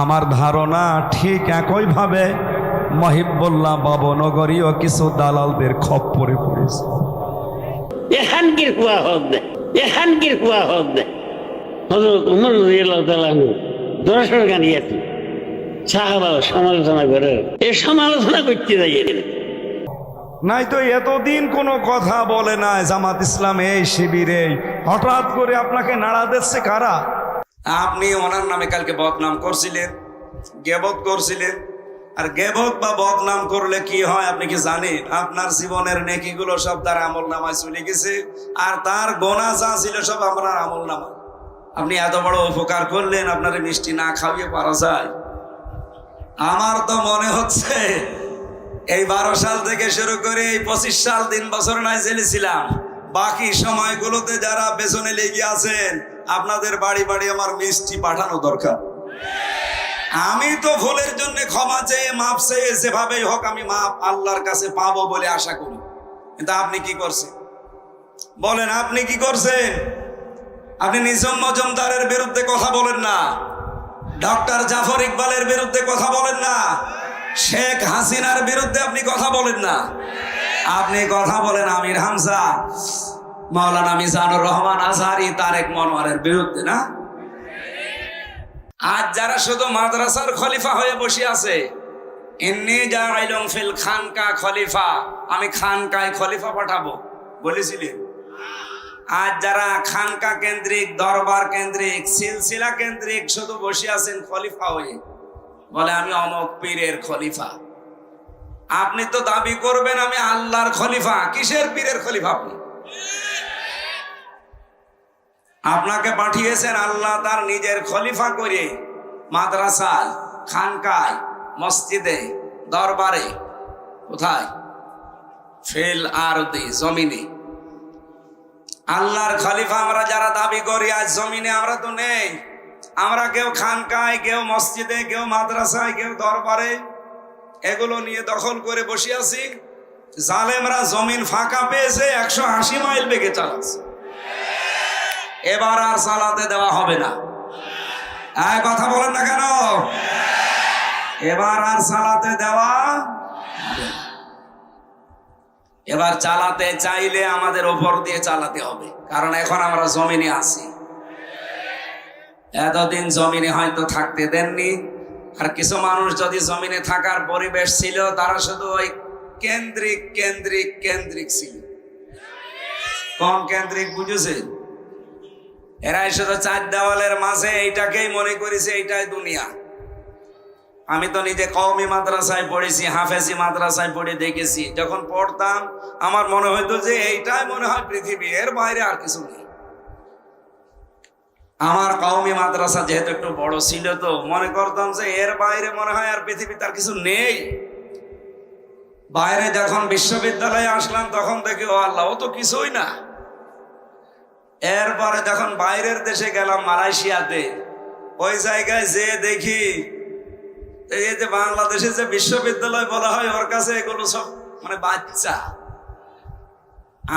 আমার ধারণা ঠিক একইভাবে মহিবুল্লাহ বাবনগরীও কিছু দালালদের খপ্পরে পড়েছে। এখানকির হুয়া হক দেয় এখানকির হুয়া হক দেয় হজরত উমর রাদিয়াল্লাহু দর্শন গানিয়েছেন সাহাবা সমালোচনা করে। এ সমালোচনা করতে যাই নাই তো এতদিন কোনো কথা বলে না জামাত ইসলাম এই শিবিরে। হঠাৎ করে আপনাকে নাড়া দিচ্ছে কারা? আপনি ওনার নামে কালকে বদনাম করছিলেন, গেবত করছিলেন। আর গেবত বা বদনাম করলে কি হয় আপনি কি জানেন? আপনার জীবনের নেকিগুলো সব তার আমল নামায় চলে গেছে, আর তার গোনা যা ছিল সব আপনার আমল নামায়। আপনি এত বড় উপকার করলেন, আপনার মিষ্টি না খাইয়ে পারা যায়। আমার তো মনে হচ্ছে, এই বারো সাল থেকে শুরু করে এই পঁচিশ সাল তিন বছর নাই জেলেছিলাম। বাকি সময়গুলোতে যারা পেছনে লেগে আছেন আপনাদের বাড়ি বাড়ি আমার মিষ্টি পাঠানো দরকার। আমি তো ভুলের জন্য ক্ষমা চেয়ে, মাপ চেয়ে যেভাবেই হোক আমি মাপ আল্লাহর কাছে পাবো বলে আশা করি। কিন্তু আপনি কি করছেন? বলেন, আপনি কি করছেন? আপনি নিজম মজুমদারের বিরুদ্ধে কথা বলেন না। ডক্টর জাফর ইকবালের বিরুদ্ধে কথা বলেন না। শেখ হাসিনার বিরুদ্ধে আপনি কথা বলেন না। আপনি কথা বলেন আমির হামজা। মাওলানা মিজানুর রহমান আজহারি তারেক মনোয়ারের বিরুদ্ধে, না? আজ যারা শুধু মাদ্রাসার খলিফা হয়ে বসে আছে, ইন্নি জাইলুম ফিল খানকা খলিফা, আমি খানকায় খলিফা পাঠাবো, বলেছিলেন। আজ যারা খানকা কেন্দ্রিক, দরবার কেন্দ্রিক, সিলসিলা কেন্দ্রিক শুধু বসে আছেন খলিফা হয়ে, বলে আমি অমক পীরের খলিফা। আপনি তো দাবি করবেন আমি আল্লাহর খলিফা, কিসের পীরের খলিফা আপনি? আপনাকে পাঠিয়েছেন আল্লাহ তার নিজের খলিফা করে মাদ্রাসায় খানকায়, মসজিদে, দরবারে। কোথায়? ফেল আর জমিনে। আল্লাহর খলিফা আমরা যারা দাবি করি, আজ জমিনে আমরা তো নেই। আমরা কেউ খানকায়, কেউ মসজিদে, কেউ মাদ্রাসায়, কেউ দরবারে এগুলো নিয়ে দখল করে বসে আছি। জালেমরা জমিন ফাঁকা পেয়েছে, একশো আশি মাইল বেগে চালাচ্ছে। এবার আর চালাতে দেওয়া হবে না। হ্যাঁ কথা বলেন না কেন? এবার আর চালাতে দেওয়া এবার চালাতে চাইলে আমাদের ওপর দিয়ে চালাতে হবে। কারণ এখন আমরা জমিনে আছি। এতদিন জমিনে হয়তো থাকতে দেননি। আর কিছু মানুষ যদি জমিনে থাকার পরিবেশ ছিল, তারা শুধু ওই কেন্দ্রিক কেন্দ্রিক কেন্দ্রিক ছিল। কোন কেন্দ্রিক বুঝেছে এরাই শুধু চার দেওয়ালের মাঝে এইটাকেই মনে করেছে, এইটাই দুনিয়া। আমি তো নিজে কওমি মাদ্রাসায় পড়েছি, হাফেজি মাদ্রাসায় পড়ে দেখেছি। যখন পড়তাম, আমার মনে হইতো যে এইটাই মনে হয় পৃথিবী, এর বাইরে আর কিছু নেই। আমার কওমি মাদ্রাসা যেহেতু একটু বড় ছিল তো, মনে করতাম যে এর বাইরে মনে হয় আর পৃথিবী তার কিছু নেই। বাইরে যখন বিশ্ববিদ্যালয়ে আসলাম, তখন দেখি, ও আল্লাহ, ও তো কিছুই না। এরপরে যখন বাইরের দেশে গেলাম মালয়েশিয়াতে, ওই জায়গায় যে দেখি, এই যে বাংলাদেশে যে বিশ্ববিদ্যালয় বলা হয়, ওর কাছে এগুলো সব মানে বাচ্চা।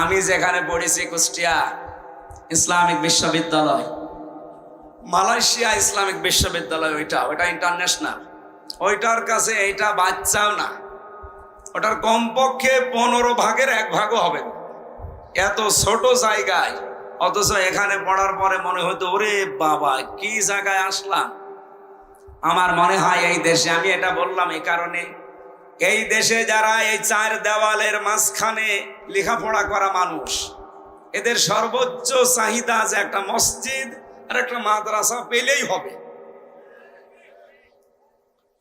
আমি যেখানে পড়েছি কুষ্টিয়া ইসলামিক বিশ্ববিদ্যালয়, মালয়েশিয়া ইসলামিক বিশ্ববিদ্যালয় ওইটা ওইটা ইন্টারন্যাশনাল ওইটার কাছে এইটা বাচ্চাও না। ওটার কমপক্ষে পনেরো ভাগের এক ভাগও হবে এত ছোট জায়গায় অথচ এখানে পড়ার পরে মনে হতো, ওরে বাবা, কি জায়গায় আসলাম? আমার মনে হয় এই দেশে, আমি এটা বললাম এই কারণে, এই দেশে যারা এই চার দেওয়ালের মাঝখানে লেখাপড়া করা মানুষ, এদের সর্বোচ্চ চাহিদা যে একটা মসজিদ আর একটা মাদ্রাসা পেলেই হবে।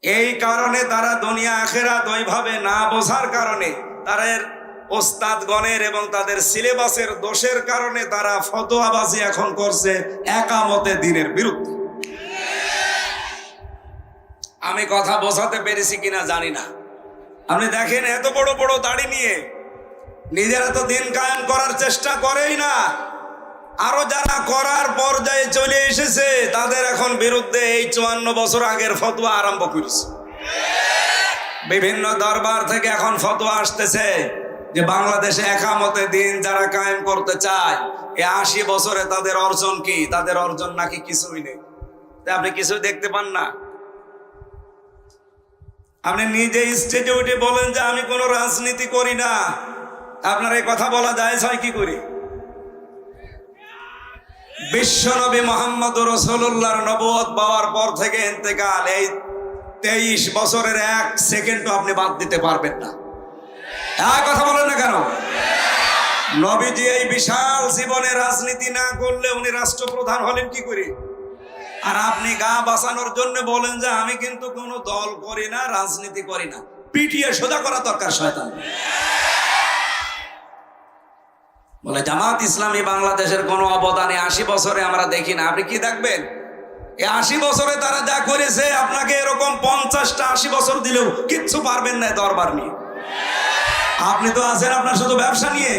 এই কারণে তারা দুনিয়া আখেরাত ওইভাবে না বোঝার কারণে তারা ওস্তাদগণের এবং তাদের সিলেবাসের দোষের কারণে তারা ফতোয়াবাজি এখন করছে একামতে দিনের বিরুদ্ধে। আমি কথা বোঝাতে পেরেছি কিনা জানি না। আপনি দেখেন এত বড় বড় দাড়ি নিয়ে নিজেরা তো দিন কায়েম করার চেষ্টা করেই না। আরও যারা করার পর্যায়ে চলে এসেছে, তাদের এখন বিরুদ্ধে এই চুয়ান্ন বছর আগের ফতোয়া আরম্ভ করেছে। বিভিন্ন দরবার থেকে এখন ফতোয়া আসতেছে। যে বাংলাদেশে একামতে দিন যারা কায়েম করতে চায় এই আশি বছরে তাদের অর্জন কি? তাদের অর্জন নাকি কিছুই নেই। আপনি কিছুই দেখতে পান না। আপনি নিজে স্টেজে উঠে বলেন যে আমি কোনো রাজনীতি করি না। আপনার এই কথা বলা যায় হয় কি করি? বিশ্বনবী মোহাম্মদ রসুল্লাহর নবত পাওয়ার পর থেকে এতেকাল এই তেইশ বছরের এক সেকেন্ডও আপনি বাদ দিতে পারবেন না। এক কথা বলেন না কেন? নবীজি এই বিশাল জীবনে রাজনীতি না করলে উনি রাষ্ট্রপ্রধান হলেন কি করে? আর আপনি গা বাঁচানোর জন্য বলেন যে আমি কিন্তু কোনো দল করি না, রাজনীতি করি না। পিটিয়ে সোজা করা দরকার শয়তান। বলে, জামাত ইসলামী বাংলাদেশের কোনো অবদানে আশি বছরে আমরা দেখি না। আপনি কি দেখবেন? এই আশি বছরে তারা যা করেছে, আপনাকে এরকম পঞ্চাশটা আশি বছর দিলেও কিচ্ছু পারবেন না দরবার নিয়ে। আপনি তো আছেন আপনার শুধু ব্যবসা নিয়ে।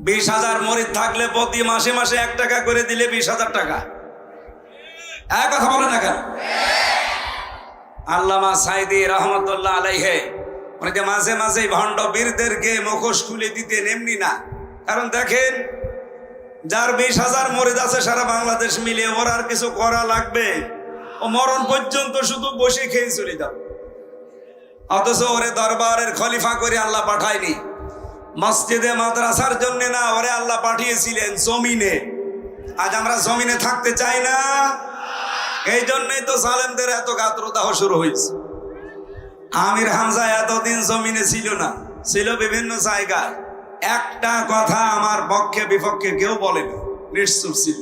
বিশ হাজার মরিদ থাকলে প্রতি মাসে মাসে এক টাকা করে দিলে বিশ হাজার টাকা। এক কথা বলে না কেন? আল্লামা সাইদি রহমতুল্লাহ আলাইহে মানে যে মাঝে মাঝে ভণ্ড বীরদেরকে মুখোশ খুলে দিতেন, এমনি না। কারণ দেখেন, যার বিশ হাজার মরিদ আছে সারা বাংলাদেশ মিলে ওর আর কিছু করা লাগবে। ও মরণ পর্যন্ত শুধু বসে খেয়ে চলে যাবে। অথচ ওরে দরবারের খলিফা করে আল্লাহ পাঠায়নি। মসজিদে মাদ্রাসার জন্য না ওরে আল্লাহ পাঠিয়েছিলেন জমিনে। আজ আমরা জমিনে থাকতে চাই না। এই জন্যই তো সালেমদের এত গাত্রদাহ শুরু হয়েছে। আমির হামজা এতদিন জমিনে ছিল না, ছিল বিভিন্ন জায়গায়। একটা কথা আমার পক্ষে বিপক্ষে কেউ বলেনি নিশ্চুপ ছিল।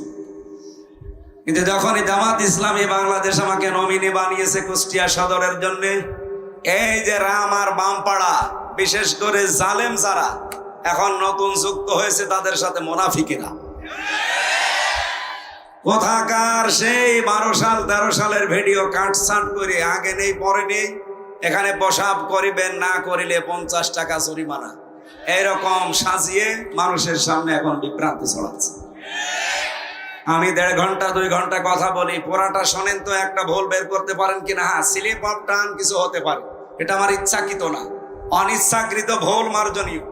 কিন্তু যখনই জামাত ইসলামী বাংলাদেশ আমাকে নমিনে বানিয়েছে কুষ্টিয়া সদরের জন্য এই যে রাম আর বামপাড়া বিশেষ করে জালেম যারা, এখন নতুন যুক্ত হয়েছে তাদের সাথে মোনাফিকেরা। কোথাকার সেই বারো সাল, তেরো সালের ভিডিও কাটছাট করে, আগে নেই, পরে নেই, এখানে বসাব করিবেন, না করিলে পঞ্চাশ টাকা জরিমানা। এরকম সাজিয়ে মানুষের সামনে এখন বিভ্রান্তি ছড়াচ্ছে। আমি দেড় ঘণ্টা, দুই ঘণ্টা কথা বলি, পুরাটা শোনেন তো, একটা ভুল বের করতে পারেন কিনা? হ্যাঁ স্লিপ অফ টান কিছু হতে পারে। এটা আমার ইচ্ছাকৃত না। অনিচ্ছাকৃত ভুল মার্জনীয়।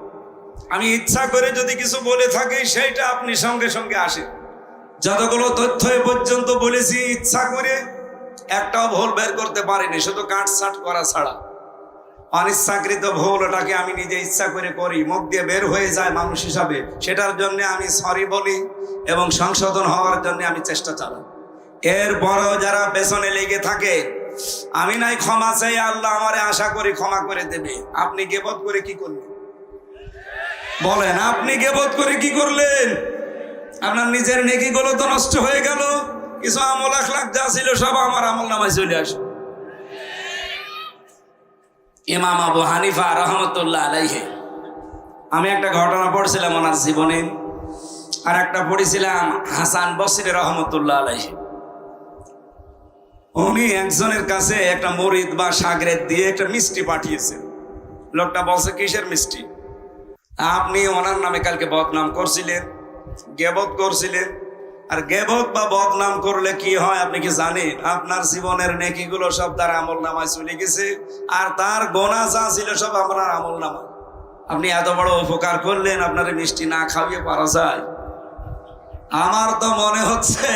আমি ইচ্ছা করে যদি কিছু বলে থাকি, সেইটা আপনি সঙ্গে সঙ্গে আসেন যতগুলো তথ্য এ পর্যন্ত বলেছি, ইচ্ছা করে একটাও ভুল বের করতে পারিনি, শুধু কাঠ কাটছাট করা ছাড়া। অনিচ্ছাকৃত ভুল ওটাকে আমি নিজে ইচ্ছা করে করি, মুখ দিয়ে বের হয়ে যায় মানুষ হিসাবে। সেটার জন্য আমি সরি বলি এবং সংশোধন হওয়ার জন্য আমি চেষ্টা চালাই। এরপরেও যারা পেছনে লেগে থাকে আমি নাই, ক্ষমা চাই, আল্লাহ আমারে আশা করি ক্ষমা করে দেবে। আপনি গেবত করে কি করলেন? বলেন, আপনি গেবত করে কি করলেন? আপনার নিজের নেকিগুলো তো নষ্ট হয়ে গেল। কিছু আমল আখলাখ যা ছিল সব আমার আমল নামায় চলে আসে। ইমাম আবু হানিফা রহমতুল্লাহ আলাইহে। আমি একটা ঘটনা পড়ছিলাম ওনার জীবনে, আর একটা পড়েছিলাম হাসান বসির রহমতুল্লাহ আলাইহে। উনি একজনের কাছে একটা মরিদ বা সাগরের দিয়ে একটা মিষ্টি পাঠিয়েছেন। লোকটা বলছে, কিসের মিষ্টি? আপনি ওনার নামে কালকে বদনাম করছিলেন, গেবত করছিলেন। আর গেবত বা বদনাম করলে কি হয় আপনি কি জানেন? আপনার জীবনের নেকিগুলো সব তার আমল নামায় চলে গেছে, আর তার গোনা যা ছিল সব আপনার আমল নামায়। আপনি এত বড় উপকার করলেন, আপনার মিষ্টি না খাইয়ে পারা যায়। আমার তো মনে হচ্ছে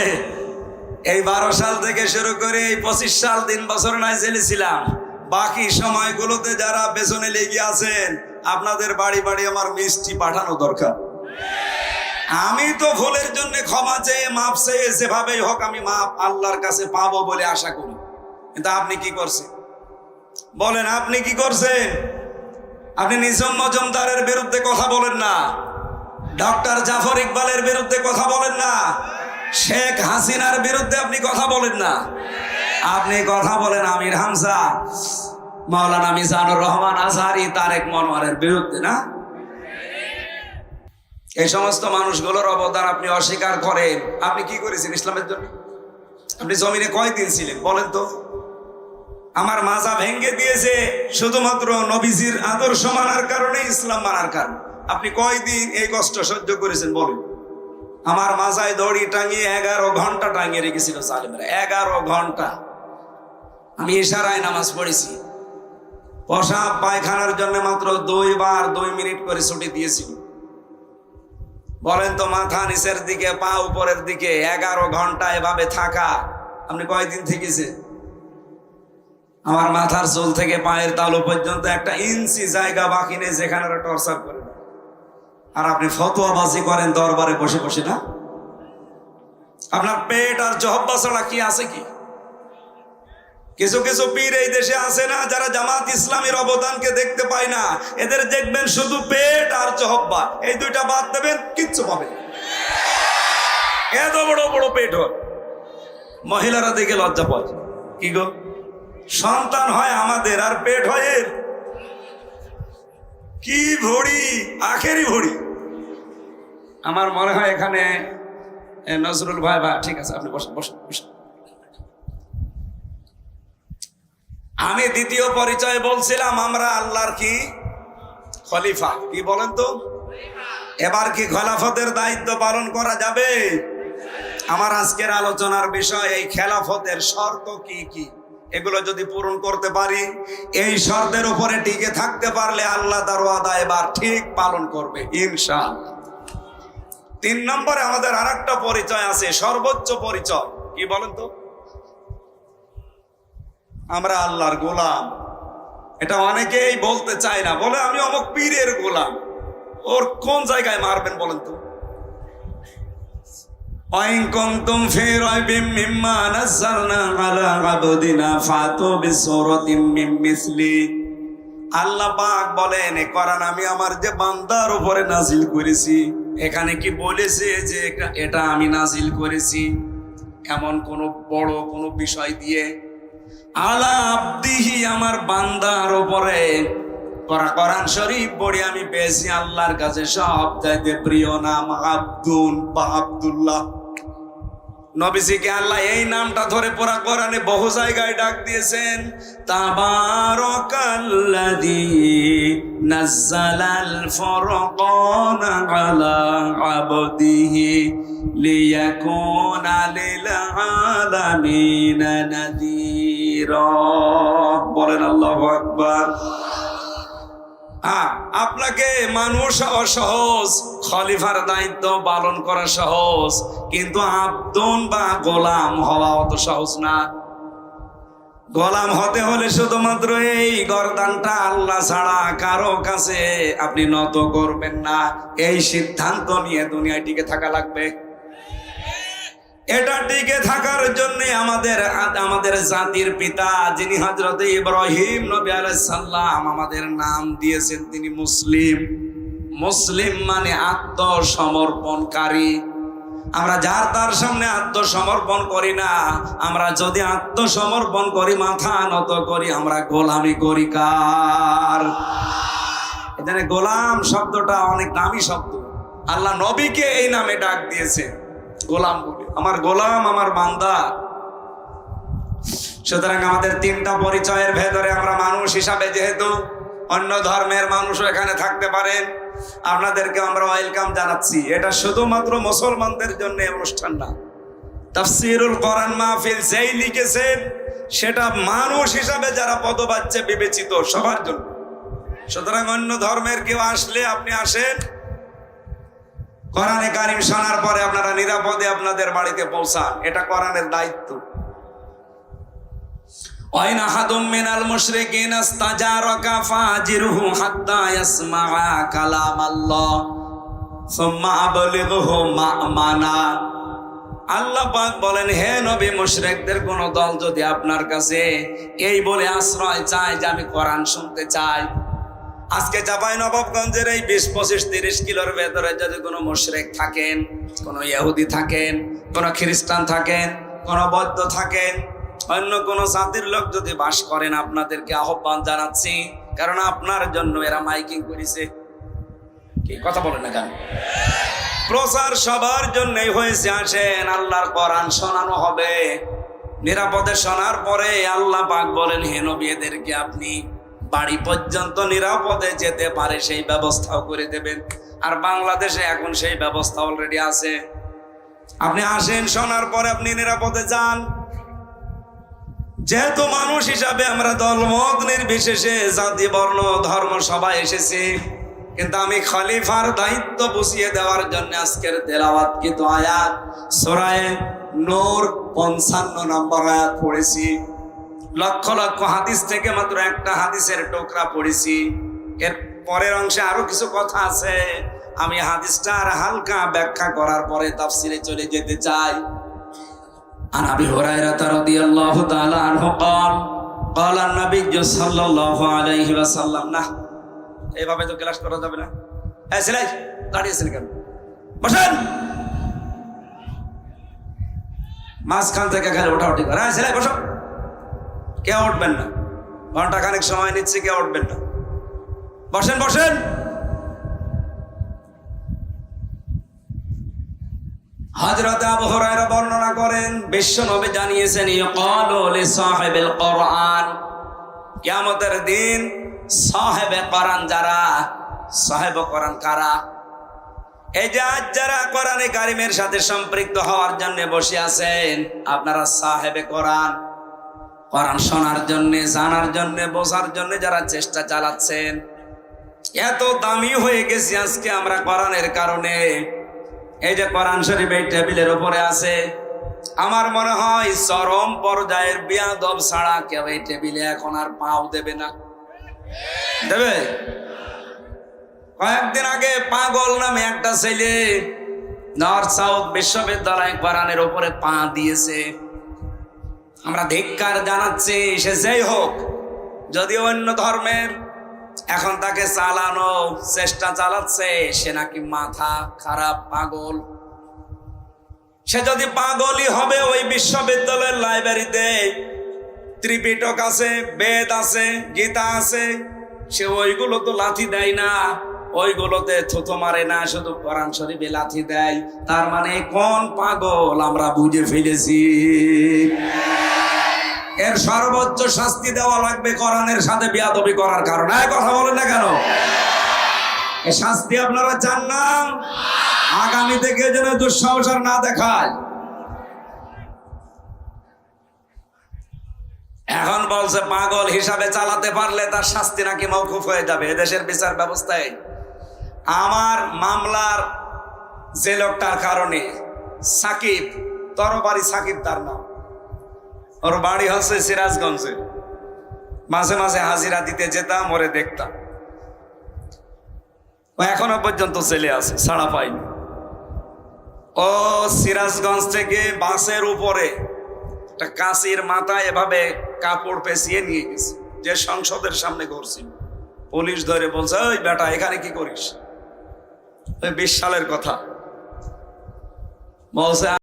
এই বারো সাল থেকে শুরু করে এই পঁচিশ সাল তিন বছর নাই জেলেছিলাম। বাকি সময়গুলোতে যারা পেছনে লেগে আছেন, আপনাদের বাড়ি বাড়ি আমার মিষ্টি পাঠানো দরকার। আমি তো ভুলের জন্য ক্ষমা চেয়ে, মাপ চেয়ে যেভাবেই হোক আমি মাপ আল্লাহর কাছে পাবো বলে আশা করি। কিন্তু আপনি কি করছেন? বলেন, আপনি কি করছেন? আপনি নিজাম মজমদারের বিরুদ্ধে কথা বলেন না। ডক্টর জাফর ইকবালের বিরুদ্ধে কথা বলেন না। শেখ হাসিনার বিরুদ্ধে আপনি কথা বলেন না। আপনি কথা বলেন আমির হামজা, মাওলানা মিজানুর রহমান আজহারি, তারেক মনোয়ারের বিরুদ্ধে, না? এই সমস্ত মানুষগুলোর অবদান আপনি অস্বীকার করেন। আপনি কি করেছেন ইসলামের জন্য? আপনি জমিনে কয়দিন ছিলেন, বলেন তো? আমার মাজা ভেঙ্গে দিয়েছে শুধুমাত্র নবীজির আদর্শ মানার কারণে, ইসলাম মানার কারণ। আপনি কয়দিন এই কষ্ট সহ্য করেছেন, বলেন? আমার মাজায় দড়ি টাঙিয়ে এগারো ঘণ্টা টাঙিয়ে রেখেছিল সালিমেরা এগারো ঘণ্টা। আমি ইশারায় নামাজ পড়েছি। প্রসাব পায়খানার জন্য মাত্র দুইবার দুই মিনিট করে ছুটি দিয়েছিল বলেন তো, মাথা নিচের দিকে, পা উপরের দিকে, এগারো ঘণ্টা এভাবে থাকা। আপনি কয়দিন থেকেছে? আমার মাথার চুল থেকে পায়ের তালু পর্যন্ত একটা ইঞ্চি জায়গা বাকি নেই যেখানে ওরা টর্চার করে আর আপনি ফতোয়াবাজি করেন দরবারে বসে বসে, না? আপনার পেট আর জহব্বা ছাড়া কি আছে কি? কিছু কিছু পীর এই দেশে আছে না, যারা জামাত ইসলামের অবদানকে দেখতে পায় না। এদের দেখবেন শুধু পেট আর জহব্বা এই দুইটা বাদ দেবেন, কিচ্ছু পাবে। এত বড় বড় পেট হয়। মহিলারা দেখে লজ্জা পায়। কি গো? সন্তান হয় আমাদের, আর পেট হয় এর। কি ভড়ি? আখেরই ভড়ি। আমার মনে হয় এখানে নজরুল ভাই ভাই ঠিক আছে, আপনি বসেন বসেন বসেন। আমি দ্বিতীয় পরিচয় বলছিলাম, আমরা আল্লাহর কি? খলিফা। কি বলেন তো? এবার কি খেলাফতের দায়িত্ব পালন করা যাবে? আমার আজকের আলোচনার বিষয়, এই খেলাফতের শর্ত কি কি? এগুলো যদি পূরণ করতে পারি, এই শর্তের উপরে টিকে থাকতে পারলে আল্লাহ তার ওয়াদা এবার ঠিক পালন করবে, ইনশাআল্লাহ। তিন নম্বরে আমাদের আর পরিচয় আছে, সর্বোচ্চ পরিচয়। কি বলেন তো? আমরা আল্লাহর গোলাম। এটা অনেকেই বলতে চায় না, বলে আমি অমুক পীরের গোলাম। ওর কোন জায়গায় মারবেন বলেন তো? وإن كنتم في ريب مما نزلنا على عبدنا فاتوا بسورة من مثله আল্লাহ পাক বলেন এ কোরআন আমি আমার যে বান্দার উপরে নাজিল করেছি এখানে কি বলেছে যে এটা- এটা আমি নাজিল করেছি এমন কোন বড় কোন বিষয় দিয়ে আলা আব্দিহি আমার বান্দার উপরে কোরা- কোরআন শরীফ পড়ে আমি পেয়েছি আল্লাহর কাছে সব চাইতে প্রিয় নাম আব্দুল বা আব্দুল্লাহ নবীজিকে আল্লাহ এই নামটা ধরে পুরা কোরআনে বহু জায়গায় ডাক দিয়েছেন। তাবারাকাল্লাযী নাজ্জালাল ফুরকান আলা আবদিহি লিয়াকুনা লিল আলামিনা নাযীরা বলেন আল্লাহু আকবার। আপনাকে মানুষ হওয়া সহজ, খলিফার দায়িত্ব পালন করা সহজ, কিন্তু আব্দুন বা গোলাম হওয়া অত সহজ না। গোলাম হতে হলে শুধুমাত্র এই গরদানটা আল্লাহ ছাড়া কারও কাছে আপনি নত করবেন না। এই সিদ্ধান্ত নিয়ে দুনিয়ায় টিকে থাকা লাগবে। এটা টিকে থাকার জন্য আমাদের আমাদের জাতির পিতা, যিনি হজরত ইব্রাহিম নবী আলাইসাল্লাম আমাদের নাম দিয়েছেন, তিনি মুসলিম। মুসলিম মানে আত্মসমর্পণকারী। আমরা যার তার সামনে আত্মসমর্পণ করি না, আমরা যদি আত্মসমর্পণ করি, মাথা নত করি, আমরা গোলামি করি কার? এখানে গোলাম শব্দটা অনেক দামি শব্দ। আল্লাহ নবীকে এই নামে ডাক দিয়েছে গোলাম বলে। আমার গোলাম, আমার বান্দা। সুতরাং আমাদের তিনটা পরিচয়ের ভেতরে আমরা মানুষ হিসাবে যেহেতু অন্য ধর্মের মানুষও এখানে থাকতে পারেন, আপনাদেরকে আমরা ওয়েলকাম জানাচ্ছি। এটা শুধুমাত্র মুসলমানদের জন্য অনুষ্ঠান না। তাফসিরুল কোরআন মাহফিল যেই লিখেছেন, সেটা মানুষ হিসাবে যারা পদবাচ্যে বিবেচিত সবার জন্য। সুতরাং অন্য ধর্মের কেউ আসলে আপনি আসেন কোরআনে কারিম শোনার পরে আপনারা নিরাপদে আপনাদের বাড়িতে পৌঁছান। এটা কোরআনের দায়িত্ব। আল্লাহ পাক বলেন, হে নবী, মুশরিকদের কোন দল যদি আপনার কাছে এই বলে আশ্রয় চায় যে আমি কোরআন শুনতে চাই আজকে চাপাই নবাবগঞ্জের এই বিশ, পঁচিশ, তিরিশ কিলোর ভেতরে যদি কোনো মুশরেক থাকেন, কোনো ইহুদি থাকেন, কোনো খ্রিস্টান থাকেন, কোনো বৌদ্ধ থাকেন, অন্য কোনো জাতির লোক যদি বাস করেন, আপনাদেরকে আহ্বান জানাচ্ছি, কারণ আপনার জন্য এরা মাইকিং করেছে। কি কথা বলেন না কেন? প্রচার সবার জন্যই হয়েছে, আসেন, আল্লাহর কোরআন শোনানো হবে। নিরাপদে শোনার পরে আল্লাহ পাক বলেন, হে নবী, এদেরকে আপনি বাড়ি পর্যন্ত নিরাপদে যেতে পারে, সেই ব্যবস্থাও করে দেবেন। আর বাংলাদেশে এখন সেই ব্যবস্থা অলরেডি আছে। আপনি আসেন, শোনার পরে আপনি নিরাপদে যান। যেহেতু মানুষ হিসাবে আমরা দলমত নির্বিশেষে জাতি, বর্ণ, ধর্ম, সবাই এসেছি, কিন্তু আমি খলিফার দায়িত্ব বুঝিয়ে দেওয়ার জন্য আজকের তেলাওয়াত কিন্তু আয়াত, সোরায় নোর পঞ্চান্ন নম্বর আয়াত পড়েছি। লক্ষ লক্ষ হাদিস থেকে মাত্র একটা হাদিসের টোকরা পড়েছি এর পরের অংশে আরো কিছু কথা আছে আমি হাদিসটার হালকা ব্যাখ্যা করার পরে তাফসিরে চলে যেতে চাই عن ابي هريره رضي الله تعالى عنه قال قال النبي صلى الله عليه وسلم না এইভাবে তো ক্লাস করা যাবে না এই ছেলে দাঁড়িয়েছেন কেন বসেন মাঝখান থেকে খালি ওঠা উঠি করে হ্যাঁ ছেলে বসো কে উঠবেন না। ঘণ্টা খানিক সময় নিচ্ছে কে উঠবেন না। বসেন বসেন। হযরত আবু বর্ণনা করেন বিশ্ব নবী জানিয়েছেন ইয়াকালু লি কোরআন। কিয়ামতের দিন সাহেবে কোরআন যারা, সাহেব কোরআন কারা? এই যে আজ যারা কোরআনে কারিমের সাথে সম্পৃক্ত হওয়ার জন্য বসে আছেন, আপনারা সাহেবে কোরআন। কোরআন শোনার জন্য, জানার জন্য, বোঝার জন্য যারা চেষ্টা চালাচ্ছেন, এত দামি হয়ে গেছি আজকে আমরা কোরআনের কারণে। এই যে কোরআন শরীফ এই টেবিলের উপরে আছে, আমার মনে হয় চরম পর্যায়ের বিয়াদব ছাড়া কেউ এই টেবিলে এখন আর পাও দেবে না। দেবে? কয়েকদিন আগে পাগল নামে একটা ছেলে নর্থ সাউথ বিশ্ববিদ্যালয় কোরআনের উপরে পা দিয়েছে। আমরা ধিক্কার জানাচ্ছি, সে যেই হোক, যদি অন্য ধর্মের এখন তাকে চালানো, চেষ্টা চালাচ্ছে, সে নাকি মাথা খারাপ পাগল। সে যদি পাগলই হবে, ওই বিশ্ববিদ্যালয়ের লাইব্রেরিতে ত্রিপিটক আছে, বেদ আছে, গীতা আছে, সে ওইগুলো তো লাথি দেয় না। ওইগুলোতে থুতো মারে না, শুধু কোরআন শরীফে লাথি দেয়। তার মানে কোন পাগল আমরা বুঝে ফেলেছি। এর সর্বোচ্চ শাস্তি দেওয়া লাগবে কোরআনের সাথে বিয়াদবি করার কারণে। কথা বলেন না কেন? এই শাস্তি আপনারা চান না? আগামী থেকে যেন দুঃসাহসার না দেখায়। এখন বলছে, পাগল হিসাবে চালাতে পারলে তার শাস্তি নাকি মৌকুফ হয়ে যাবে। এদেশের বিচার ব্যবস্থায় আমার মামলার যে লোকটার কারণে সাকিব, তরবারি সাকিব তার নাম। ওর বাড়ি হচ্ছে সিরাজগঞ্জে। মাঝে মাঝে হাজিরা দিতে যেতাম, ওরে দেখতাম। ও এখনও পর্যন্ত ছেলে আছে, ছাড়া পাইনি ও সিরাজগঞ্জ থেকে বাসের উপরে একটা কাঁচির মাথায় এভাবে কাপড় পেঁচিয়ে নিয়ে গেছে। যে সংসদের সামনে করছিল পুলিশ ধরে বলছে ওই বেটা, এখানে কি করিস? বিশ সালের কথা। বলছে